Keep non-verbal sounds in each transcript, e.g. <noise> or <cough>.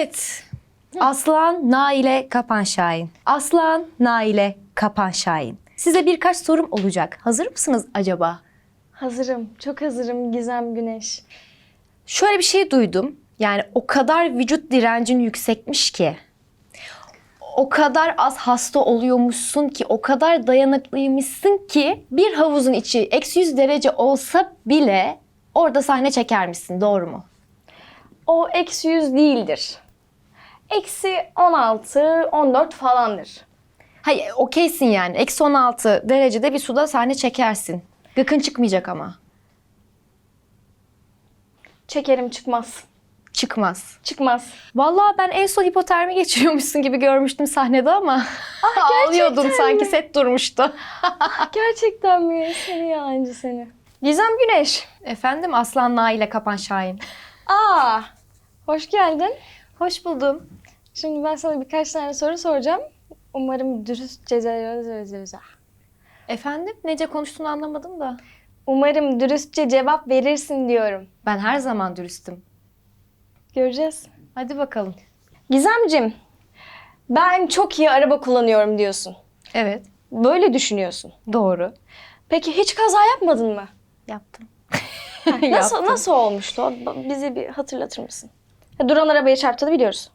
Evet. Aslan, Naile, Kapan Şahin. Aslan, Naile, Kapan Şahin. Size birkaç sorum olacak. Hazır mısınız acaba? Hazırım. Çok hazırım Gizem Güneş. Şöyle bir şey duydum. Yani o kadar vücut direncin yüksekmiş ki. O kadar az hasta oluyormuşsun ki, o kadar dayanıklıymışsın ki bir havuzun içi eksi 100 derece olsa bile orada sahne çekermişsin. Doğru mu? O eksi 100 değildir. Eksi 16, 14 falandır. Hayır, okeysin yani. Eksi 16 derecede bir suda sahne çekersin. Gıkın çıkmayacak ama. Çekerim çıkmaz. Çıkmaz. Çıkmaz. Vallahi ben en son hipotermi geçiriyormuşsun gibi görmüştüm sahnede ama <laughs> ağlıyordun gerçekten sanki mi? set durmuştu. <laughs> Gerçekten mi? Seni yalancı seni. Gizem Güneş. Efendim Aslan Naile Kapan Şahin. Aa, hoş geldin. Hoş buldum. Şimdi ben sana birkaç tane soru soracağım. Umarım dürüstçe Efendim nece konuştuğunu anlamadım da. Umarım dürüstçe cevap verirsin diyorum. Ben her zaman dürüstüm. Göreceğiz. Hadi bakalım. Gizemcim, ben çok iyi araba kullanıyorum diyorsun. Evet. Böyle düşünüyorsun. Doğru. Peki hiç kaza yapmadın mı? Yaptım. <laughs> Nasıl Yaptım. nasıl olmuştu? o? Bizi bir hatırlatır mısın? Ya, Duran arabaya çarptığını biliyoruz.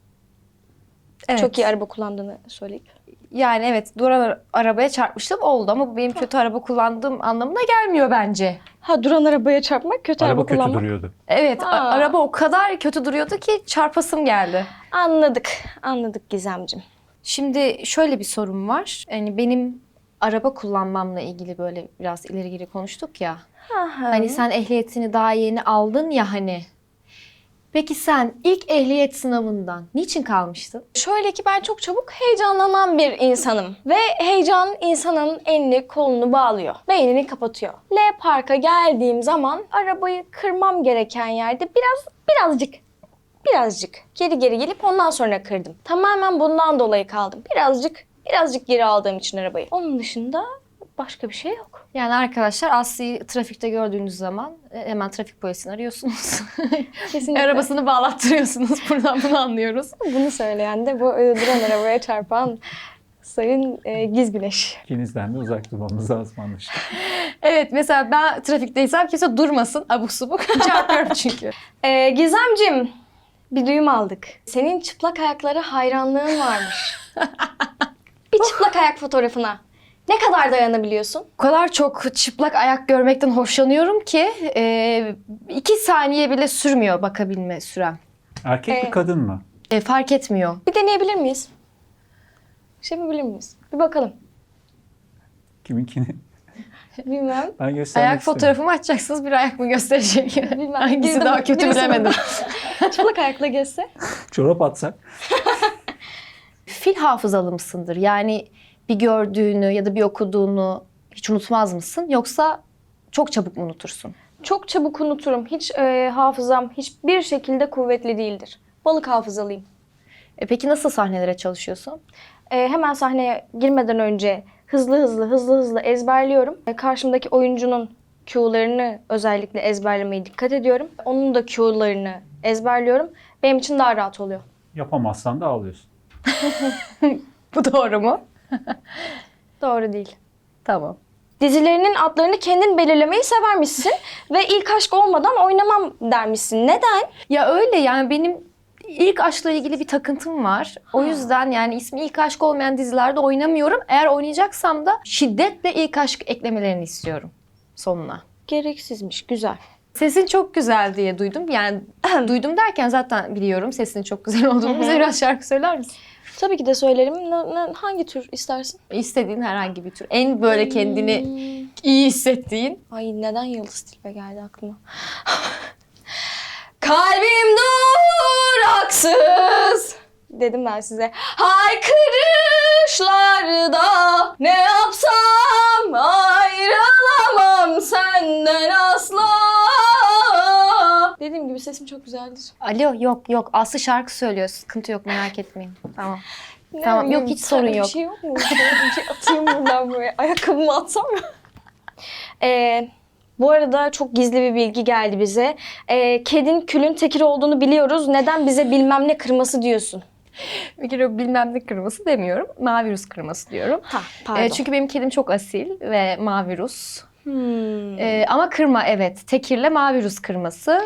Evet. Çok iyi araba kullandığını söyleyip. Yani evet duran ara- arabaya çarpmıştım oldu ama bu benim kötü araba kullandığım anlamına gelmiyor bence. Ha Duran arabaya çarpmak kötü araba, Araba kötü kullanmak. duruyordu. Evet a- Aa. araba o kadar kötü duruyordu ki çarpasım geldi. Anladık. Anladık Gizemcim. Şimdi şöyle bir sorum var. Yani benim araba kullanmamla ilgili böyle biraz ileri geri konuştuk ya. Hani sen ehliyetini daha yeni aldın ya hani. Peki sen ilk ehliyet sınavından niçin kalmıştın? Şöyle ki ben çok çabuk heyecanlanan bir insanım. Ve heyecan insanın elini kolunu bağlıyor. Beynini kapatıyor. L parka geldiğim zaman arabayı kırmam gereken yerde biraz birazcık birazcık geri geri gelip ondan sonra kırdım. Tamamen bundan dolayı kaldım. Birazcık birazcık geri aldığım için arabayı. Onun dışında başka bir şey yok. Yani arkadaşlar Aslı'yı trafikte gördüğünüz zaman e, hemen trafik polisini arıyorsunuz. <laughs> Kesinlikle. Arabasını bağlattırıyorsunuz. <laughs> Buradan bunu anlıyoruz. Bunu söyleyen de bu e, duran arabaya çarpan Sayın e, Giz Güneş. İkinizden de uzak durmamız lazım anlaşılan. <laughs> Evet mesela ben trafikteysem kimse durmasın abuk subuk. Çarpıyorum çünkü. Ee, Gizemcim, bir duyum aldık. Senin çıplak ayaklara hayranlığın varmış. bir çıplak ayak fotoğrafına ne kadar dayanabiliyorsun? O kadar çok çıplak ayak görmekten hoşlanıyorum ki e, iki saniye bile sürmüyor bakabilme sürem. Erkek Ee, mi kadın mı? E, fark etmiyor. Bir deneyebilir miyiz? Şey yapabilir miyiz? Bir bakalım. Kiminkini? Bilmem. Ben göstermek Ayak istemiyorum. fotoğrafımı açacaksınız bir ayak mı gösterecek? Bilmem. <laughs> Hangisi daha kötü birisi bilemedim. <laughs> çıplak ayakla gezse. Çorap atsak. Fil hafızalı mısındır? Yani bir gördüğünü ya da bir okuduğunu hiç unutmaz mısın? Yoksa çok çabuk mu unutursun? Çok çabuk unuturum. Hiç e, hafızam hiçbir şekilde kuvvetli değildir. Balık hafızalıyım. E, peki nasıl sahnelere çalışıyorsun? E, hemen sahneye girmeden önce hızlı hızlı hızlı hızlı ezberliyorum. E, karşımdaki oyuncunun cue'larını özellikle ezberlemeye dikkat ediyorum. Onun da cue'larını ezberliyorum. Benim için daha rahat oluyor. Yapamazsan da ağlıyorsun. <laughs> Bu doğru mu? <laughs> Doğru değil. Tamam. Dizilerinin adlarını kendin belirlemeyi severmişsin <laughs> ve ilk aşk olmadan oynamam dermişsin. Neden? Ya öyle yani benim ilk aşkla ilgili bir takıntım var. O yüzden yani ismi ilk aşk olmayan dizilerde oynamıyorum. Eğer oynayacaksam da şiddetle ilk aşk eklemelerini istiyorum sonuna. Gereksizmiş, güzel. Sesin çok güzel diye duydum. Yani <laughs> duydum derken zaten biliyorum sesinin çok güzel olduğunu. Bize biraz şarkı söyler misin? Tabii ki de söylerim. Ne- ne- hangi tür istersin? İstediğin herhangi bir tür. En böyle kendini iyi hissettiğin. Ay neden Yıldız Tilbe geldi aklıma? <laughs> Kalbim duraksız dedim ben size. Haykırışlarda ne yapsam ayrılamam senden asla. Dediğim gibi sesim çok güzeldir. Alo yok yok Aslı şarkı söylüyor. Sıkıntı yok merak etmeyin. Tamam. Ne Tamam, yok, hiç sorun yok. Bir şey yok mu? Bir şey, bir şey atayım buradan buraya. <laughs> Ayakkabımı atsam mı? Ee, Bu arada çok gizli bir bilgi geldi bize. Ee, kedin külün tekir olduğunu biliyoruz. Neden bize bilmem ne kırması diyorsun? Bir kere bilmem ne kırması demiyorum. Mavi Rus kırması diyorum. Ha, pardon. Ee, çünkü benim kedim çok asil ve mavi Rus. Hmm. Ee, ama kırma evet. Tekirle mavi Rus kırması.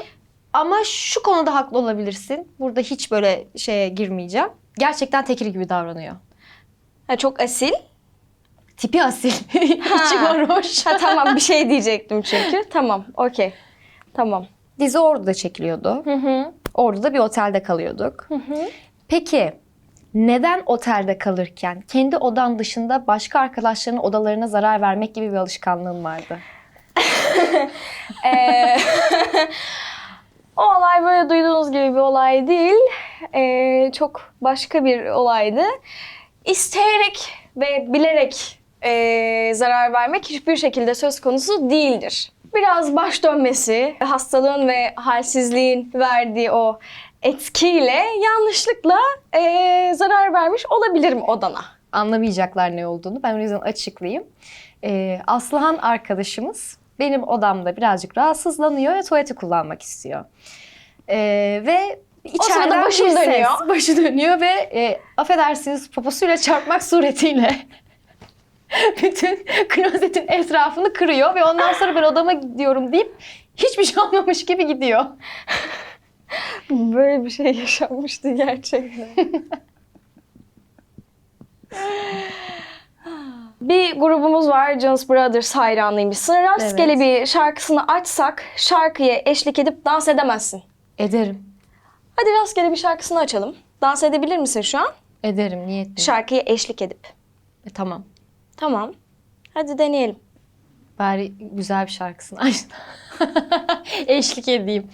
Ama şu konuda haklı olabilirsin. Burada hiç böyle şeye girmeyeceğim. Gerçekten tekir gibi davranıyor. Ha, çok asil. Tipi asil. <laughs> İçi varoş. Ha, tamam bir şey diyecektim çünkü. Tamam, okey. Tamam. Dizi Ordu'da çekiliyordu. Hı hı. Ordu'da bir otelde kalıyorduk. Peki neden otelde kalırken kendi odan dışında başka arkadaşlarının odalarına zarar vermek gibi bir alışkanlığın vardı? <laughs> Ee, o olay böyle duyduğunuz gibi bir olay değil. Ee, çok başka bir olaydı. İsteyerek ve bilerek ee, zarar vermek hiçbir şekilde söz konusu değildir. Biraz baş dönmesi, hastalığın ve halsizliğin verdiği o etkiyle yanlışlıkla ee, zarar vermiş olabilirim odana. Anlamayacaklar ne olduğunu. Ben o yüzden açıklayayım. Ee, Aslıhan arkadaşımız benim odamda birazcık rahatsızlanıyor ve tuvaleti kullanmak istiyor. Ee, ve içeriden sırada başım ses, dönüyor. <laughs> başı dönüyor ve e, affedersiniz poposuyla çarpmak suretiyle <laughs> bütün klozetin etrafını kırıyor ve ondan sonra ben odama gidiyorum deyip hiçbir şey olmamış gibi gidiyor. <laughs> Böyle bir şey yaşanmıştı gerçekten. Bir grubumuz var Jonas Brothers hayranıymışsın. Rastgele Evet. bir şarkısını açsak şarkıya eşlik edip dans edemezsin. Ederim. Hadi rastgele bir şarkısını açalım. Dans edebilir misin şu an? Ederim niyetliyim. Şarkıya eşlik edip. E, tamam. Tamam. Hadi deneyelim. Bari güzel bir şarkısını aç. <laughs> Eşlik edeyim.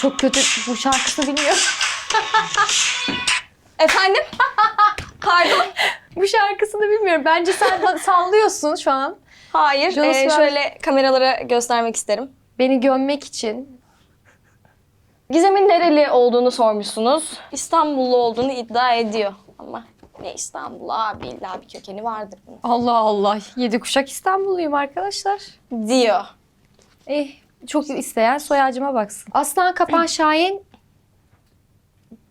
Çok kötü bu şarkısını bilmiyorum. <laughs> Efendim? Pardon. <laughs> Bu şarkısını bilmiyorum. Bence sen sallıyorsun şu an. Hayır. Jonas ee, Brothers. şöyle kameralara göstermek isterim. Beni gömmek için. Gizem'in nereli olduğunu sormuşsunuz. İstanbullu olduğunu iddia ediyor. Ama ne İstanbul abi illa bir kökeni vardır bunun. Allah Allah. Yedi kuşak İstanbulluyum arkadaşlar. Diyor. Eh, çok isteyen soy ağacıma baksın. Aslan Kapan <clears throat> Şahin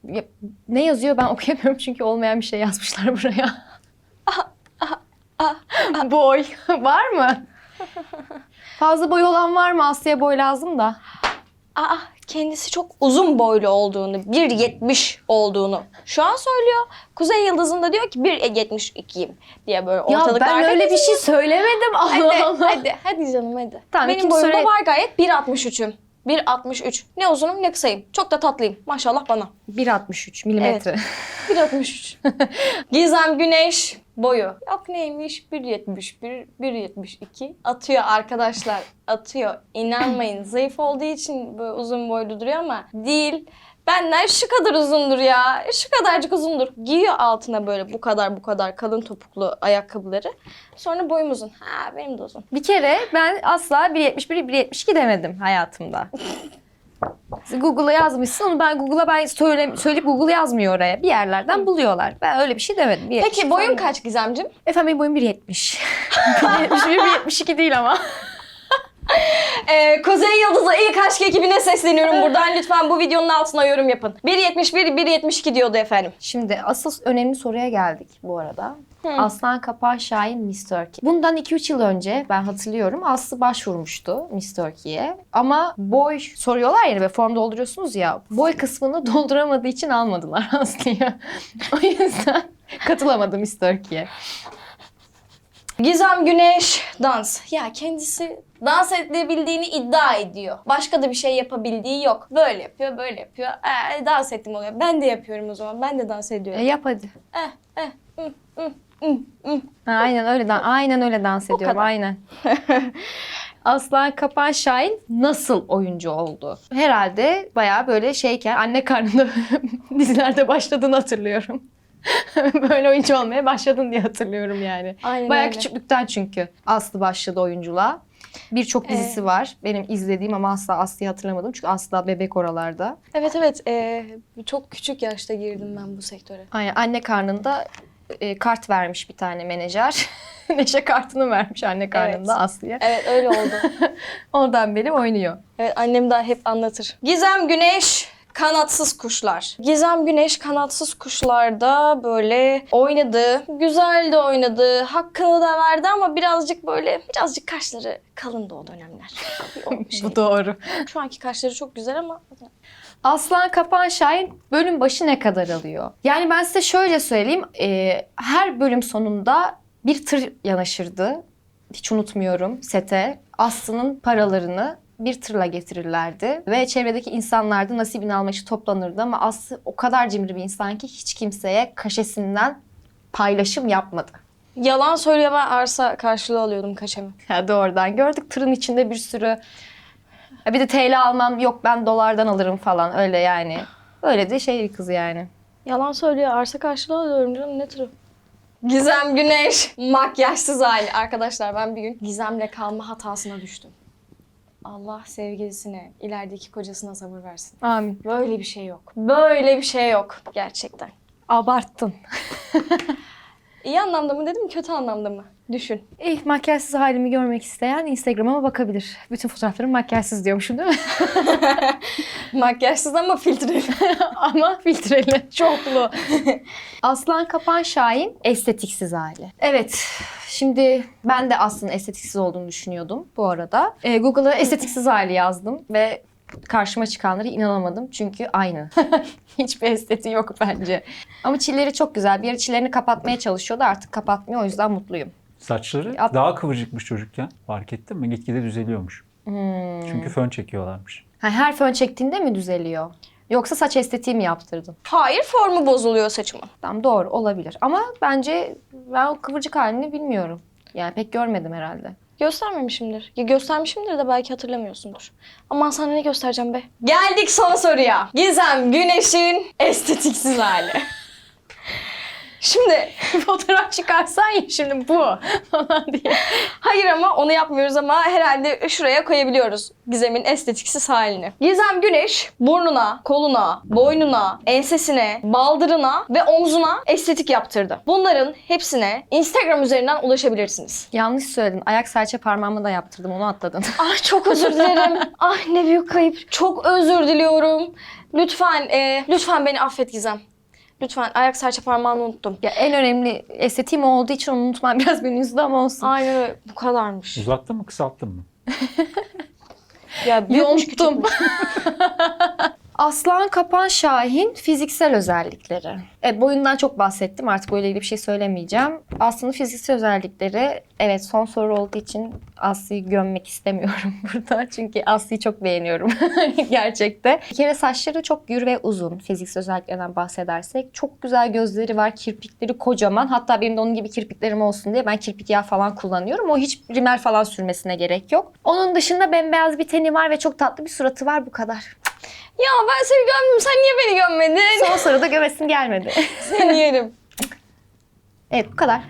Ya, ne yazıyor ben <laughs> okuyamıyorum çünkü olmayan bir şey yazmışlar buraya. <laughs> boy <laughs> var mı? Fazla boy olan var mı? Aslı'ya boy lazım da. Aa kendisi çok uzun boylu olduğunu, 1.70 olduğunu şu an söylüyor. Kuzey Yıldızı'nda diyor ki 1.72'yim diye böyle Ya ortalıklarda. ben öyle bir şey söylemedim. Allah Hadi, Allah. hadi, hadi canım hadi. Tamam, Benim boyumda soruya- var gayet 1.63'üm. 1.63. Ne uzunum ne kısayım. Çok da tatlıyım. Maşallah bana. 1.63 milimetre. 1.63. <laughs> <laughs> Gizem Güneş boyu. Yok neymiş 1.71, 1.72. Atıyor arkadaşlar. Atıyor. İnanmayın. Zayıf olduğu için böyle uzun boylu duruyor ama değil. Benden şu kadar uzundur ya. Şu kadarcık uzundur. Giyiyor altına böyle bu kadar bu kadar kalın topuklu ayakkabıları. Sonra boyum uzun. Ha benim de uzun. Bir kere ben asla 1.71 1.72 demedim hayatımda. <laughs> Google'a yazmışsın onu ben Google'a ben söyle, söyleyip Google yazmıyor oraya. Bir yerlerden buluyorlar. Ben öyle bir şey demedim. 1.72 Peki boyun kaç Gizemcim? Efendim benim boyum 1.70. 1.71 1.72 değil ama. Ee, Kuzey Yıldızı ilk aşk ekibine sesleniyorum buradan. Lütfen bu videonun altına yorum yapın. 1.71, 1.72 diyordu efendim. Şimdi asıl önemli soruya geldik bu arada. Aslan Kapan Şahin Miss Turkey. Bundan 2-3 yıl önce ben hatırlıyorum Aslı başvurmuştu Miss Turkey'ye. Ama boy soruyorlar ya ve form dolduruyorsunuz ya. Boy kısmını <laughs> dolduramadığı için almadılar <laughs> Aslı'yı. o yüzden katılamadı Miss Turkey'ye. Gizem Güneş dans. Ya kendisi dans edebildiğini iddia ediyor. Başka da bir şey yapabildiği yok. Böyle yapıyor, böyle yapıyor. Ee, dans ettim oluyor. Ben de yapıyorum o zaman. Ben de dans E, ediyorum. yap hadi. Eh, eh, mm, mm, mm, mm. Ha, aynen öyle dan aynen öyle dans ediyorum kadar. aynen. <laughs> Aslan Kapan Şahin nasıl oyuncu oldu? Herhalde bayağı böyle şeyken anne karnında <laughs> dizilerde başladığını hatırlıyorum. <laughs> böyle oyuncu olmaya başladın diye hatırlıyorum yani. Aynen bayağı öyle. küçüklükten çünkü Aslı başladı oyunculuğa. Birçok dizisi var. Benim izlediğim ama asla Aslı'yı hatırlamadım. Çünkü asla bebek oralarda. Evet evet. ee, çok küçük yaşta girdim ben bu sektöre. Aynen anne karnında e, kart vermiş bir tane menajer. <laughs> Neşe kartını vermiş anne karnında Evet. Aslı'ya. Evet öyle oldu. <laughs> Oradan beri oynuyor. Evet annem daha hep anlatır. Gizem Güneş Kanatsız Kuşlar. Gizem Güneş Kanatsız Kuşlar'da böyle oynadı. Güzel de oynadı. Hakkını da verdi ama birazcık böyle birazcık kaşları kalındı o dönemler. <laughs> O şey. Bu doğru. Şu anki kaşları çok güzel ama Aslan Kapan Şahin bölüm başı ne kadar alıyor? Yani ben size şöyle söyleyeyim. e, her bölüm sonunda bir tır yanaşırdı. Hiç unutmuyorum sete. Aslı'nın paralarını bir tırla getirirlerdi. Ve çevredeki insanlar da nasibini almak için toplanırdı. Ama Aslı o kadar cimri bir insan ki hiç kimseye kaşesinden paylaşım yapmadı. yalan söylüyor ben arsa karşılığı alıyordum kaşemi. Ya doğrudan gördük tırın içinde bir sürü bir de TL almam yok ben dolardan alırım falan öyle yani. Öyle de şey bir kız yani. Yalan söylüyor arsa karşılığı alıyorum canım ne tırı. Gizem Güneş makyajsız hali. Arkadaşlar ben bir gün Gizem'le kalma hatasına düştüm. Allah sevgilisine, ilerideki kocasına sabır versin. Amin. Böyle bir şey yok. Böyle bir şey yok gerçekten. Abarttın. <laughs> İyi anlamda mı dedim, kötü anlamda mı? Düşün. İyi makyajsız halimi görmek isteyen Instagram'a bakabilir. Bütün fotoğraflarım makyajsız diyormuşum değil mi? <laughs> Makyajsız ama filtreli. <laughs> Ama filtreli. Çoklu. Aslan Kapan Şahin estetiksiz hali. Evet. Şimdi ben de aslında estetiksiz olduğunu düşünüyordum bu arada. Ee, Google'a estetiksiz hali yazdım ve karşıma çıkanlara inanamadım. Çünkü aynı. <laughs> Hiçbir estetiği yok bence. Ama çilleri çok güzel. Bir ara çillerini kapatmaya çalışıyordu. Artık kapatmıyor. O yüzden mutluyum. Saçları At- daha kıvırcıkmış çocukken. Fark ettin mi? Gitgide düzeliyormuş. Hmm. Çünkü fön çekiyorlarmış. Ha, her fön çektiğinde mi düzeliyor? Yoksa saç estetiği mi yaptırdın? Hayır, formu bozuluyor saçımın. Tamam doğru olabilir. Ama bence ben o kıvırcık halini bilmiyorum. Yani pek görmedim herhalde. Göstermemişimdir. Ya göstermişimdir de belki hatırlamıyorsundur. Aman sana ne göstereceğim be? Geldik son soruya. Gizem Güneş'in estetiksiz hali. <laughs> Şimdi <laughs> Fotoğraf çıkarsan ya şimdi bu <laughs> falan diye. hayır ama onu yapmıyoruz ama herhalde şuraya koyabiliyoruz Gizem'in estetiksiz halini. Gizem Güneş burnuna, koluna, boynuna, ensesine, baldırına ve omzuna estetik yaptırdı. Bunların hepsine Instagram üzerinden ulaşabilirsiniz. Yanlış söyledin. Ayak serçe parmağımı da yaptırdım onu atladın. <laughs> Ah çok özür dilerim. ah ne büyük kayıp. Çok özür diliyorum. Lütfen, e, lütfen beni affet Gizem. Lütfen ayak serçe parmağını unuttum. ya en önemli estetiğim olduğu için onu unutmam <laughs> biraz beni üzdü ama olsun. Aynen öyle. Bu kadarmış. Uzattın mı kısalttın mı? <laughs> Ya büyükmüş küçükmüş. <laughs> Aslan Kapan Şahin fiziksel özellikleri. Evet boyundan çok bahsettim artık ilgili bir şey söylemeyeceğim. Aslı'nın fiziksel özellikleri evet son soru olduğu için Aslı'yı gömmek istemiyorum <laughs> burada. Çünkü Aslı'yı çok beğeniyorum <laughs> gerçekte. Bir kere saçları çok gür ve uzun fiziksel özelliklerinden bahsedersek. Çok güzel gözleri var, kirpikleri kocaman. Hatta benim de onun gibi kirpiklerim olsun diye ben kirpik yağı falan kullanıyorum. O hiç rimel falan sürmesine gerek yok. Onun dışında bembeyaz bir teni var ve çok tatlı bir suratı var bu kadar. Ya ben seni gömmüm. Sen niye beni gömmedin? Son soruda gömesim gelmedi. <laughs> Seni yerim. evet bu kadar.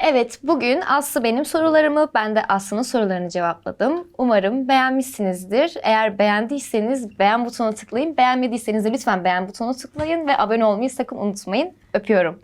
Evet bugün Aslı benim sorularımı, ben de Aslı'nın sorularını cevapladım. Umarım beğenmişsinizdir. Eğer beğendiyseniz beğen butonuna tıklayın. Beğenmediyseniz de lütfen beğen butonuna tıklayın ve abone olmayı sakın unutmayın. Öpüyorum.